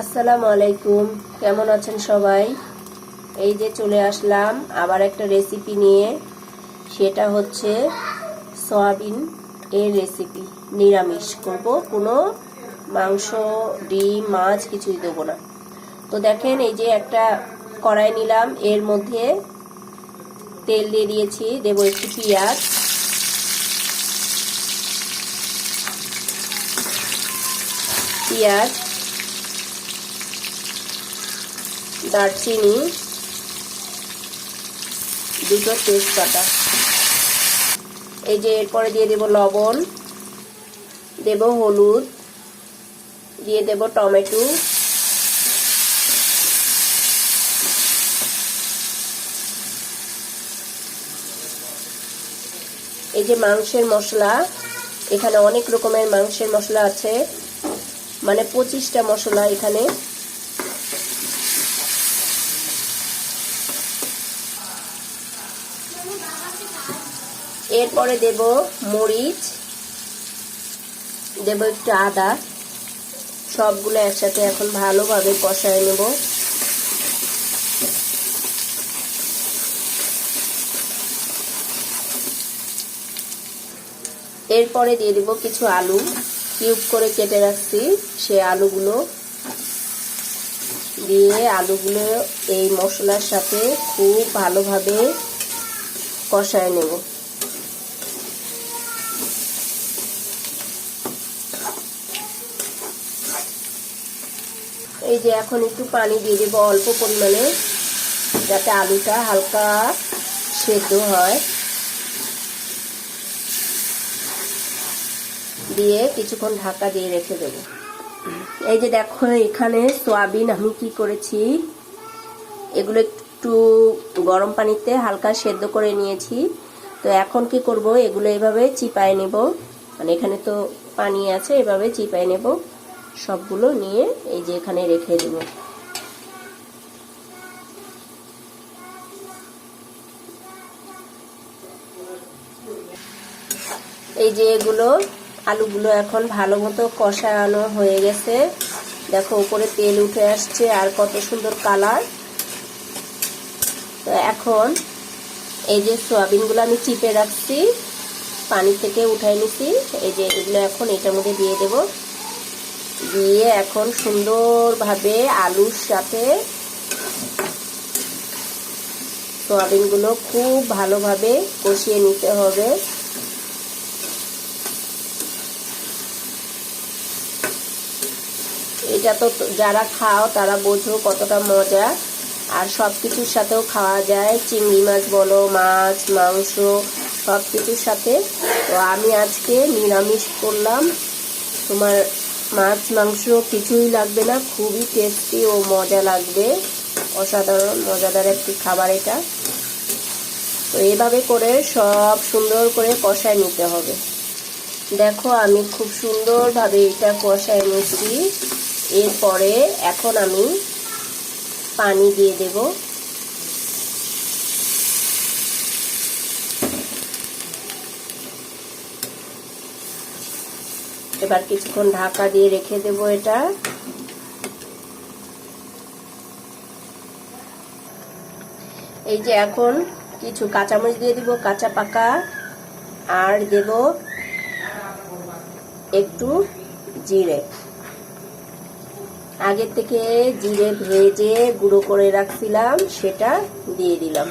আসসালামু আলাইকুম। কেমন আছেন সবাই? এই যে চলে আসলাম আবার একটা রেসিপি নিয়ে। সেটা হচ্ছে সয়াবিন এর রেসিপি নিরামিষ। করব কোনো মাংস, ডিম, মাছ কিছুই দেবো না। তো দেখেন এই যে একটা কড়াই নিলাম। এর মধ্যে তেল দিয়ে দিয়েছি। দেবো একটু পেঁয়াজ। পেঁয়াজ দারচিনি, দুটো তেজপাতা। এই যে এরপরে দিয়ে দেব লবণ, দেব হলুদ, দিয়ে দেব টমেটো। এই যে মাংসের মশলা, এখানে অনেক রকমের মাংসের মশলা আছে। মানে পঁচিশটা মশলা এখানে এরপরে দেব মরিচ, দেব একটু আদা। সবগুলো একসাথে এখন ভালোভাবে কষায় নেব। এরপরে দিয়ে দেব কিছু আলু। কিউব করে কেটে রাখছি সে আলুগুলো। দিয়ে আলুগুলো এই মশলার সাথে খুব ভালোভাবে কষায় নেব। এই যে এখন একটু পানি দিয়ে দেবো অল্প পরিমাণে, যাতে আলুটা হালকা সেদ্ধ হয়। দিয়ে কিছুক্ষণ ঢাকা দিয়ে রেখে দেবো। এই যে দেখো, এখানে সোয়াবিন আমি কি করেছি, এগুলো একটু গরম পানিতে হালকা সেদ্ধ করে নিয়েছি। তো এখন কি করব, এগুলো এভাবে চিপায় নেব। মানে এখানে তো পানি আছে, এভাবে চিপায় নেব। সবগুলো নিয়ে এই যে এখানে রেখে দেব। এই যে এগুলো, আলুগুলো এখন ভালো মতো কষানো হয়ে গেছে। দেখো, উপরে তেল উঠে আসছে আর কত সুন্দর কালার। তো এখন এই যে সোয়াবিনগুলো আমি চিপে রাখছি, পানি থেকে উঠাই নিছি। এই যে এগুলো এখন এটার মধ্যে দিয়ে দেব। দিয়ে এখন সুন্দরভাবে আলুর সাথে সোয়াবিনগুলো খুব ভালোভাবে কষিয়ে নিতে হবে। এটা তো যারা খাও তারা বোঝো কতটা মজা। আর সব কিছুর সাথেও খাওয়া যায়। চিংড়ি মাছ বলো, মাছ, মাংস সব কিছুর সাথে। তো আমি আজকে নিরামিষ করলাম। তোমার মাছ, মাংস কিছুই লাগবে না, খুবই টেস্টি ও মজা লাগবে। অসাধারণ, মজাদার একটি খাবার এটা। তো এভাবে করে সব সুন্দর করে কষায় নিতে হবে। দেখো, আমি খুব সুন্দরভাবে এটা কষায় নিচ্ছি। এরপরে এখন আমি পানি দিয়ে দেব। এবার কিছুক্ষণ ঢাকা দিয়ে রেখে দেব এটা। এই যে এখন কিছু কাঁচামরিচ দিয়ে দিব, কাঁচা পাকা, আর দেব একটু জিরে। আগে থেকে জিরে ভেজে গুঁড়ো করে রাখছিলাম, সেটা দিয়ে দিলাম।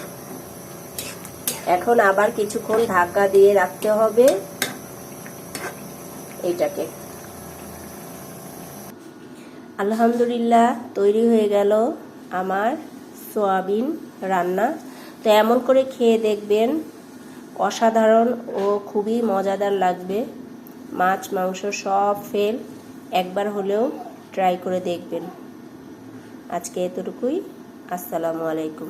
এখন আবার কিছুক্ষণ ঢাকা দিয়ে রাখতে হবে। এইটাকে। আলহামদুলিল্লাহ, তৈরি হয়ে গেল আমার সোয়াবিন রান্না। তো এমন করে খেয়ে দেখবেন, অসাধারণ ও খুবই মজাদার লাগবে। মাছ, মাংস সব ফেল একবার হলেও ট্রাই করে দেখবেন। আজকে এতটুকুই। আসসালামু আলাইকুম।